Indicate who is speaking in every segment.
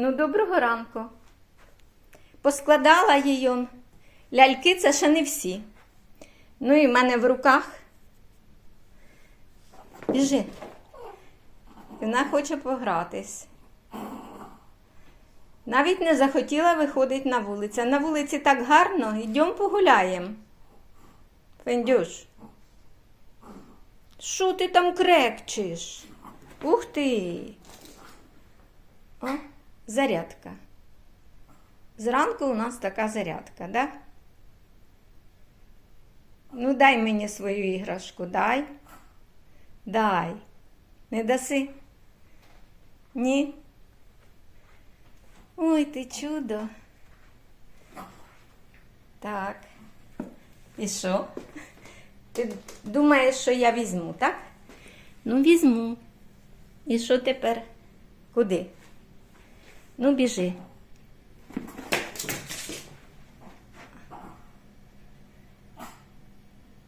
Speaker 1: Ну, доброго ранку. Поскладала її. Ляльки це ще не всі. Ну і в мене в руках. Біжи. Вона хоче погратись. Навіть не захотіла виходити на вулицю. На вулиці так гарно, йдемо погуляємо. Фендюш. Що ти там крекчиш? Ух ти! О, зарядка. Зранку у нас така зарядка, да? Ну, дай мені свою іграшку, дай. Дай. Не даси? Ні. Ой, ти чудо. Так. І що? Ти думаєш, що я візьму, так? Ну, візьму. І що тепер? Куди? Ну, біжи.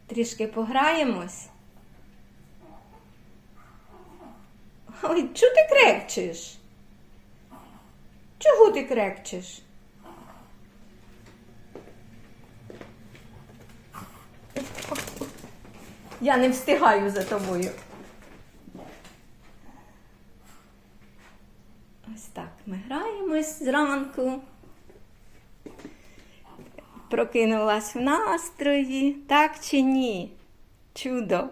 Speaker 1: Трішки пограємось. Ой, чого ти крекчеш? Чого ти крекчеш? Я не встигаю за тобою. Ось так ми граємось зранку. Прокинулась в настрої, так чи ні? Чудо.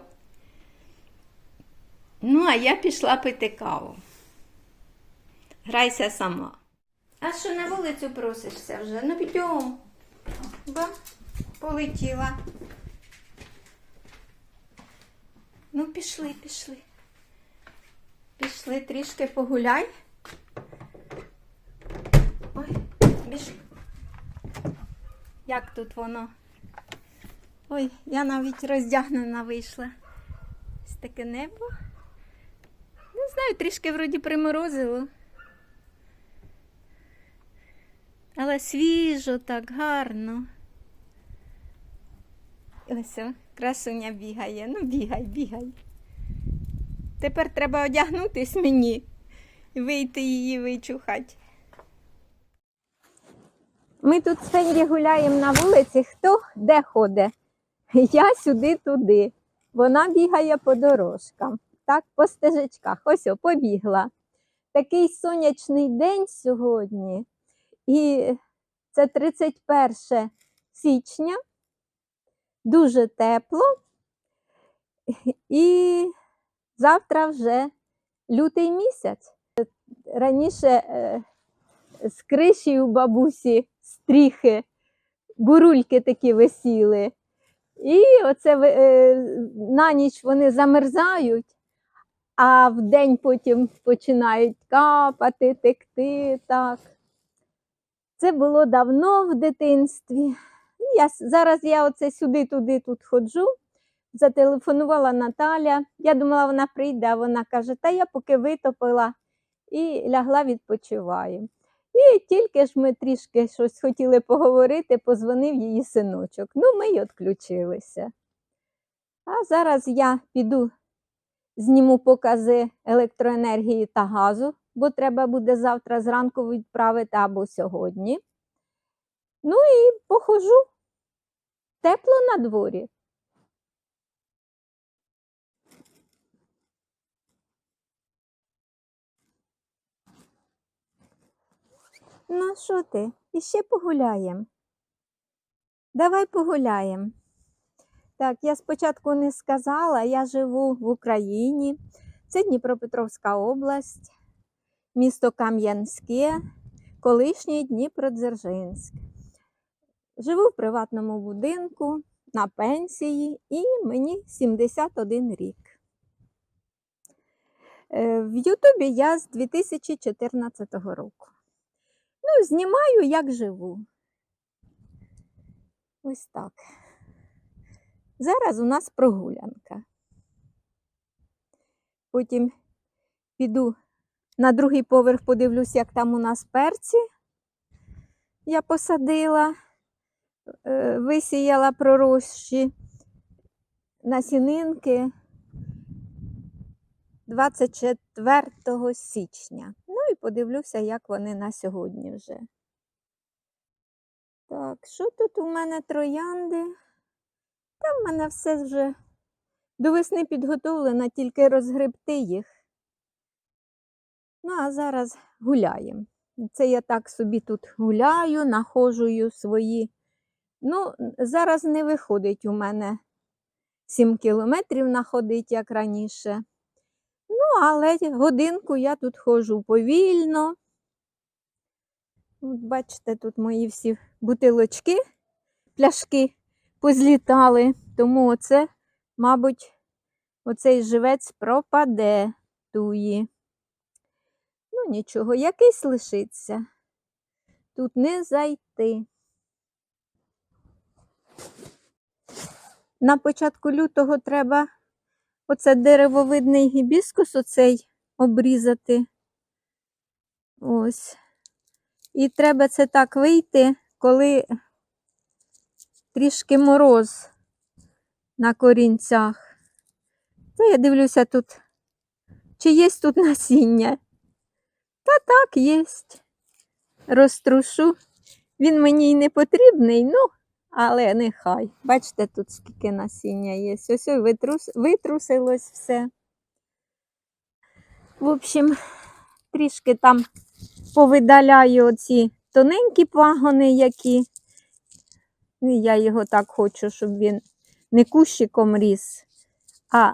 Speaker 1: Ну, а я пішла пити каву. Грайся сама. А що на вулицю просишся вже? Ну, підйом. Ба, полетіла. Ну, пішли, пішли. Пішли трішки погуляй. Ой, біж. Як тут воно? Ой, я навіть роздягнена вийшла. Ось таке небо. Не знаю, трішки вроді приморозило. Але свіжо, так гарно. Ось красуня бігає. Ну, бігай, бігай. Тепер треба одягнутись мені і вийти її вичухати. Ми тут з Фенді гуляємо на вулиці, хто де ходить. Я сюди туди. Вона бігає по дорожкам, так, по стежечках. Ось о, побігла. Такий сонячний день сьогодні. І це 31 січня, дуже тепло. І завтра вже лютий місяць. Раніше е, з криші у бабусі стріхи, бурульки такі висіли. І оце е, на ніч вони замерзають, а вдень потім починають капати, текти. так. Це було давно в дитинстві. Я, зараз я оце сюди-туди тут ходжу. Зателефонувала Наталя. Я думала, вона прийде, а вона каже, та я поки витопила і лягла відпочиваю. І тільки ж ми трішки щось хотіли поговорити, позвонив її синочок. Ну, ми й відключилися. А зараз я піду зніму покази електроенергії та газу, бо треба буде завтра зранку відправити або сьогодні. Ну і похожу. Тепло на дворі. Ну, що ти? Іще погуляємо. Давай погуляємо. Так, я спочатку не сказала, я живу в Україні. Це Дніпропетровська область, місто Кам'янське, колишній Дніпродзержинськ. Живу в приватному будинку на пенсії і мені 71 рік. Е, В Ютубі я з 2014 року. Ну, знімаю, як живу. Ось так. Зараз у нас прогулянка. Потім піду на другий поверх, подивлюсь, як там у нас перці. Я посадила, е, висіяла пророщі насінинки 24 січня. Подивлюся, як вони на сьогодні вже. Так, що тут у мене троянди? Та в мене все вже до весни підготовлено, тільки розгребти їх. Ну, а зараз гуляємо. Це я так собі тут гуляю, нахожую свої. Ну, зараз не виходить у мене 7 кілометрів находить, як раніше. Ну, але годинку я тут ходжу повільно. От бачите, тут мої всі бутилочки, пляшки позлітали. Тому оце, мабуть, оцей живець пропаде туї. Ну, нічого, якийсь лишиться. Тут не зайти. На початку лютого треба оце деревовидний гібіскус оцей обрізати. Ось. І треба це так вийти, коли трішки мороз на корінцях. Та я дивлюся тут, чи є тут насіння. Та так, є. Розтрушу. Він мені й не потрібний, ну, але нехай. Бачите, тут скільки насіння є. Ось ось витрус, витрусилось все. В общем, трішки там повидаляю оці тоненькі пагони, які. Я його так хочу, щоб він не кущиком ріс, а,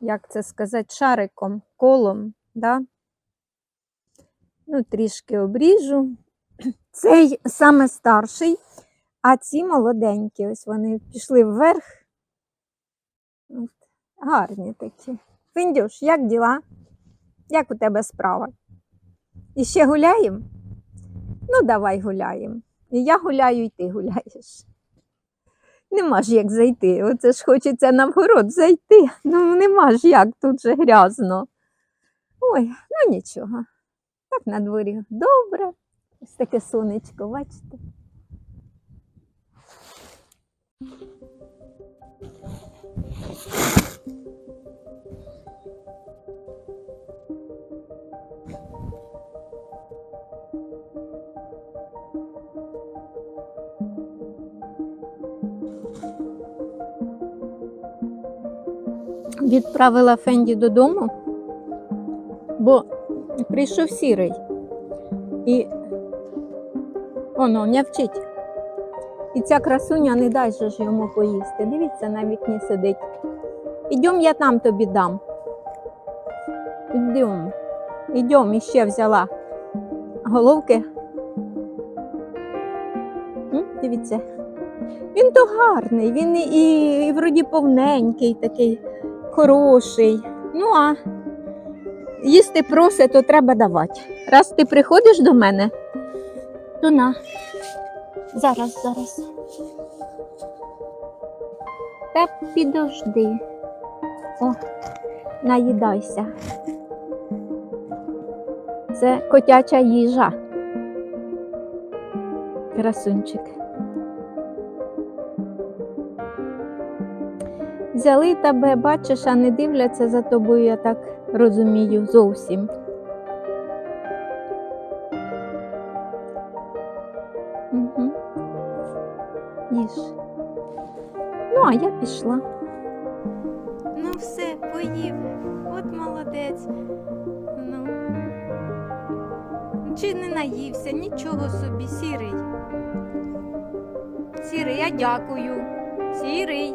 Speaker 1: як це сказати, шариком, колом. Да? Ну, трішки обріжу. Цей саме старший, а ці молоденькі, ось вони пішли вверх. Гарні такі. Фіндюш, як діла? Як у тебе справа? І ще гуляємо? Ну, давай гуляємо. І я гуляю, і ти гуляєш. Нема ж як зайти. Оце ж хочеться на вгород зайти. Ну, нема ж як, тут же грязно. Ой, ну нічого. Так на дворі добре. Ось таке сонечко, бачите? Відправила Фенді додому, бо прийшов сірий. І воно вчить. І ця красуня не дай же ж йому поїсти. Дивіться, на вікні сидить. Ідем, я там тобі дам. Ідем. Ідем, іще взяла головки. Дивіться. Він то гарний, він і, і вроді повненький, такий хороший. Ну, а їсти просить, то треба давати. Раз ти приходиш до мене, то. Зараз, зараз. Та підожди. О, наїдайся. Це котяча їжа. Красунчик. Взяли тебе, бачиш, а не дивляться за тобою, я так розумію, зовсім. А я пішла. Ну, все, поїв. От молодець. Ну. Чи не наївся, нічого собі, сірий. Сірий, я дякую. Сірий.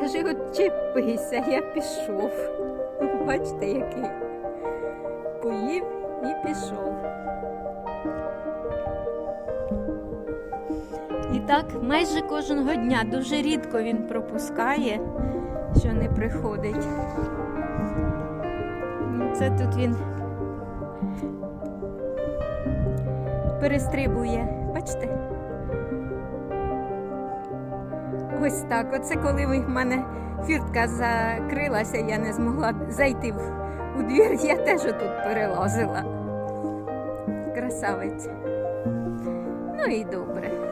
Speaker 1: Каже, от чепися, я пішов. Бачите, який. Поїв і пішов. Так майже кожного дня. Дуже рідко він пропускає, що не приходить. Це тут він перестрибує. Бачите? Ось так. Оце коли в мене фіртка закрилася, я не змогла зайти у двір, я теж тут перелазила. Красавець. Ну і добре.